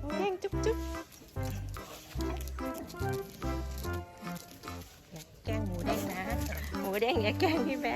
หมูเด้งจุ๊บจุ๊บอย่าแกล้งหมูเด้งนะหมูเด้งอย่าแกล้งพี่แบ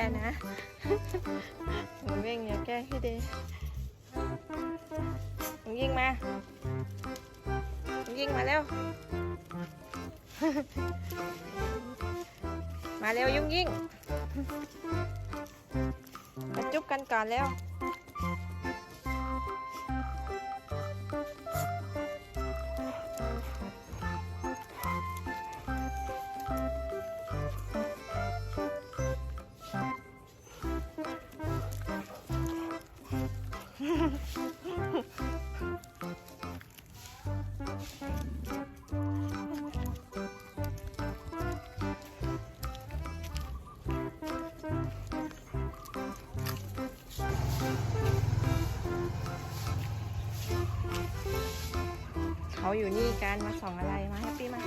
เขาอยู่นี่กันมาส่องอะไรมาแฮปปี้มา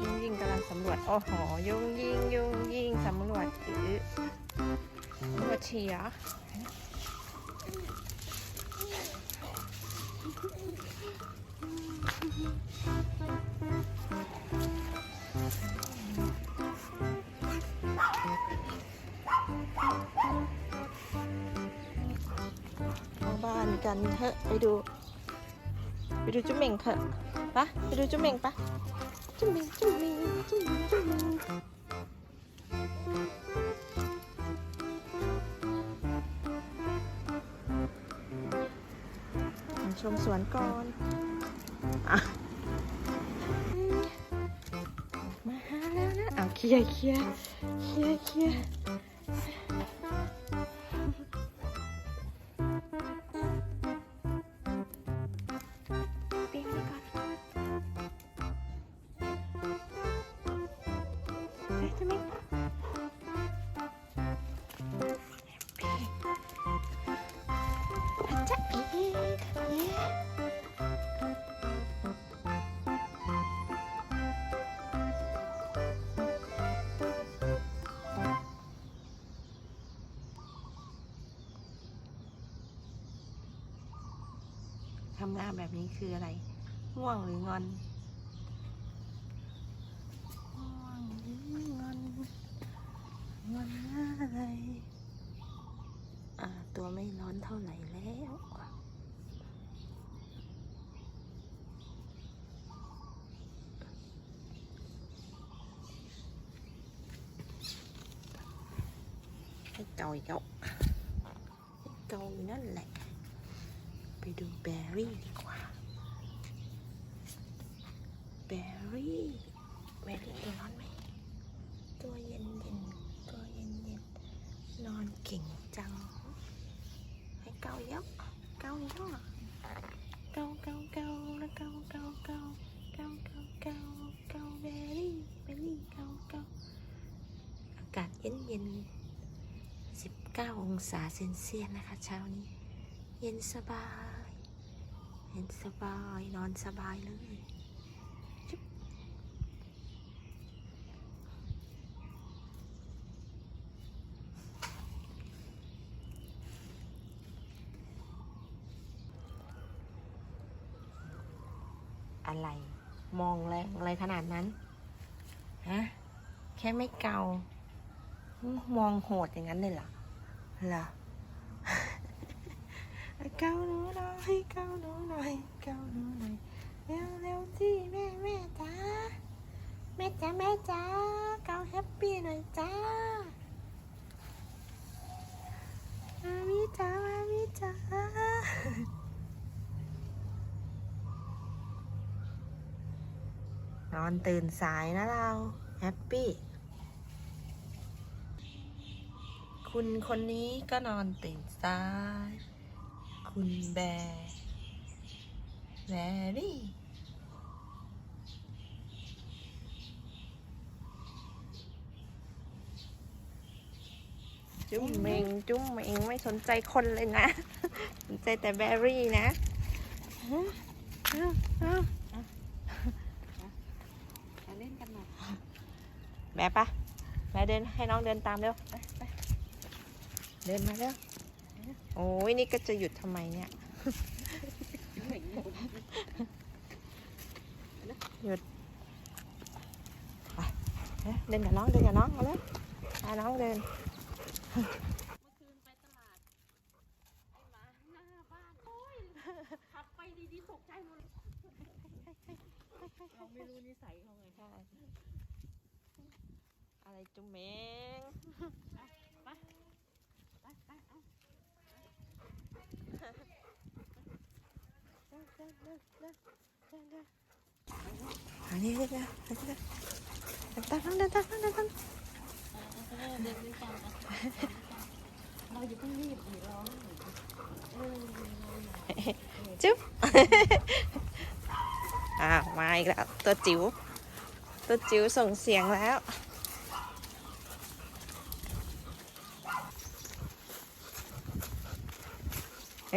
ยุ่งยิงกำลังสำรวจ โอ้โหยุ่งยิงยุ่งยิงสำรวจอือ สำรวจเฉียเข้าบ้านกันเถอะไปดูไปดูจุ๊มเหม่งเถอะปะไปดูจุ๊มเหม่งปะจุ๊มเหม่งจุ๊มเหม่งจุ๊มเหม่งจุ๊มเหม่ง มาชมสวนก่อนอะมาหาแล้วนะเอาเคลียร์เคลียร์เคลียร์เคลียร์ อาจจะเอ๊ะเอ๊ะทำงานแบบนี้คืออะไรง่วงหรืองอนง่วงหรืองอนงอนอะไร อ่า ตัวไม่ร้อนเท่าไหร่ còi cậu? Câu nó lẹ. Về đường berry đi qua berry berry tôi nói mày tôi nhìn nhìn, tôi nhìn nhìn. Non kình trắng. Hãy câu dốc câu dốc. Câu câu câu nó câu câu câu câu câu câu câu berry berry câu câu cà chín nhìn. 19 องศาเซนเซียนนะคะ เช้านี้ เย็นสบาย เย็นสบาย นอนสบายเลยอะไรมองแรงอะไรขนาดนั้นฮะแค่ไม่เกามองโหดอย่างนั้นเลยเหรอ เหรอเกาหนูหน่อยเกาหนูหน่อยเกาหนูหน่อยเร็วเร็วสิแม่แม่จ้าแม่จ้าแม่จ้าเกาแฮปปี้หน่อยจ้ามามีจ้ามามีจ้านอนตื่นสายนะเรา แฮปปี้ คุณคนนี้ก็นอนตื่นสาย คุณแบร์แบรี่จุ้มเมงจุ้มเมงไม่สนใจคนเลยนะ สนใจแต่แบรี่นะเอาเอาเอามาเล่นกันหน่อยแบร์ปะแบร์เดินให้น้องเดินตามเร็วไปไป เดินมาเร็วไปโอ้ยนี่ก็จะหยุดทำไมเนี่ย หยุดไปเอ๊ะเดินกับน้องเดินกับน้องเอาเลยพาน้องเดินเมื่อคืนไปตลาดไอ้หมาหน้าบ้านโอ้ยขับไปดีๆตกใจหมดเราไม่รู้นิสัยเขาไงใช่อะไรจุ๊มเมงไป ไปไปเอา อันนี้เดินนะเดินนะเดินตามน้องเดินตามน้องเดินตาม เดินด้วยกันเราอย่าเพิ่งรีบดิร้องเออ จุ๊บ อ้าวมาอีกแล้ว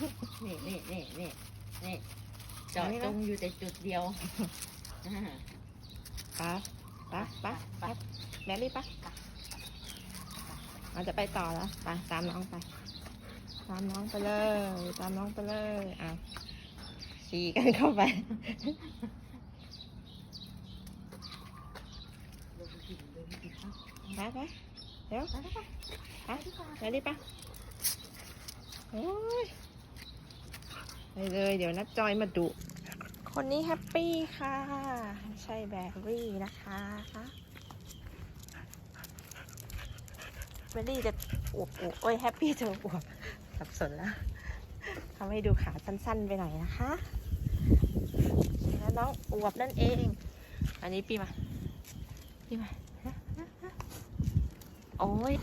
นี่นี่นี่นี่นี่จอดตรงอยู่แต่จุดเดียวอ่าไปไปไปไปแมรี่ไปเราจะไปต่อแล้วไปตามน้องไป ตามน้องไปเลย ตามน้องไปเลยอะขี่กันเข้าไปเดินไปกินเดินไปกินข้าวไปไปเดี๋ยวไปไปไปไปแมรี่ไปโอ้ยไป เลย เดี๋ยวนัดจอยมาดุคนนี้แฮปปี้ค่ะ ใช่แบรี่นะคะแบรี่จะอวบอวบโอ้ยแฮปปี้จะอวบสับสนแล้วทำให้ดูขาสั้นๆไปหน่อยนะคะแล้วน้องอวบนั่นเอง อันนี้ปีมาปีมาฮะฮะฮะโอ้ย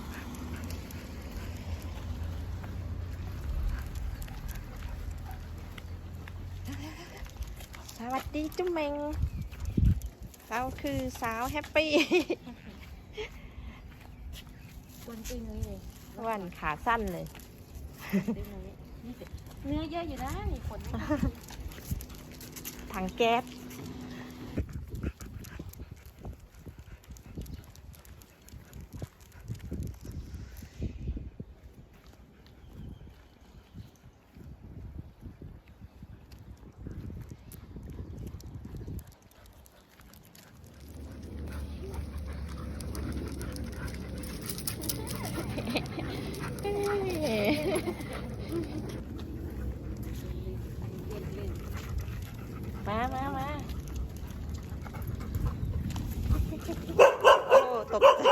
วัสดีจุ๊มเมงเราคือสาวแฮปปี้วันตึงเลยเลยวันขาสั้นเลยตึงเลยนี่สิเนื้อเยอะอยู่นะนี่ขนไม่ถังแก๊สมามามาโอ้ตกใจ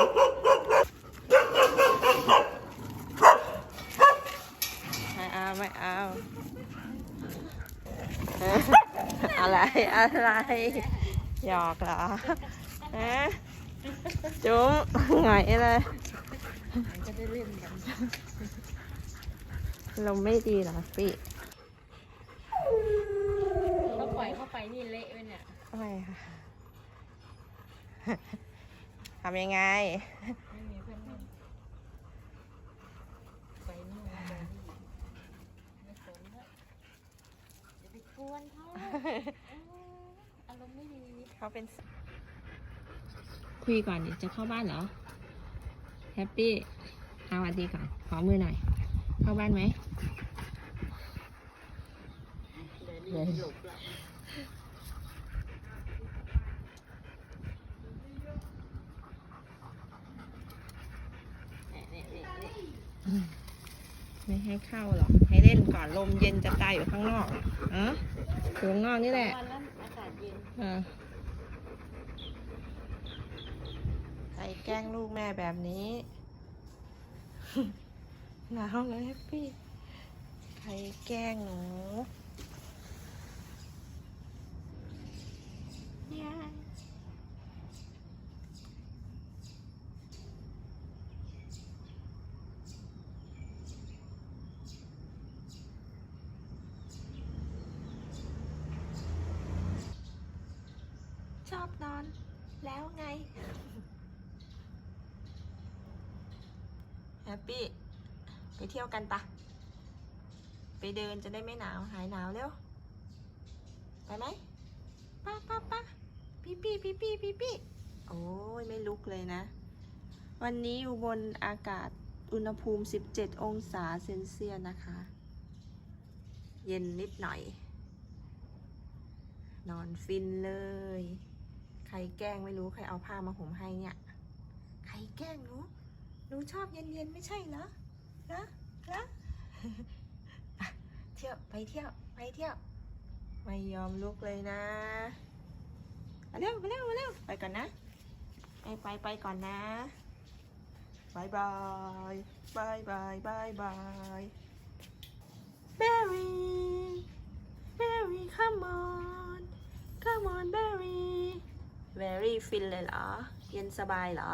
ไม่เอาไม่เอาเอ้อ อะไรอะไร หยอกเหรอฮะจุ๊มหงอยเลยมันจะได้เล่นกันลมไม่ดีเหรอพี่ถ้าปล่อยเข้าไปนี่เละไปเนี่ยทำไมคะทำยังไงไม่มีเพื่อนเล่นไปนู่นไปนี่ไม่สนแล้วอย่าไปกวนเขาเอออารมณ์ไม่ดี เขาเป็น คุยก่อนดิจะเข้าบ้านเหรอ แฮปปี้เอาสวัสดีก่อน ขอมือหน่อย เข้าบ้านไหมเดี๋ยวนี่หลบละเนี่ยเนี่ยเนี่ยเนี่ยไม่ให้เข้าหรอก ให้เล่นก่อนลมเย็นจะตายอยู่ข้างนอกอะอยู่ข้างนอกนี่แหละวันนั้นอากาศเย็นอะใค รแกล้งลูกแม่แบบนี้หนาวเลยแฮปปี้ใครแกล้งหนูยายชอบนอน แล้วไง แฮ ปปี้ไปเที่ยวกันปะไปเดินจะได้ไม่หนาวหายหนาวเร็วไปไหมป้าป้าป้าพี่พี่พี่พี่พี่พี่โอ้ยไม่ลุกเลยนะ วันนี้อยู่บนอากาศอุณหภูมิ 17 องศาเซนเซียสนะคะ เย็นนิดหน่อย นอนฟินเลย ใครแกล้งไม่รู้ใครเอาผ้ามาห่มให้เนี่ย ใครแกล้งหนู หนูชอบเย็นๆไม่ใช่เหรอนะนะเที่ยวไปเที่ยวไปเที่ยว ไม่ยอมลุกเลยนะมาเร็วมาเร็วมาเร็วไปก่อนนะไปไปไปก่อนนะบายบายบายบายบายบาย Berry Berry come on come on Berry very fin เลยเหรอ เย็นสบายเหรอ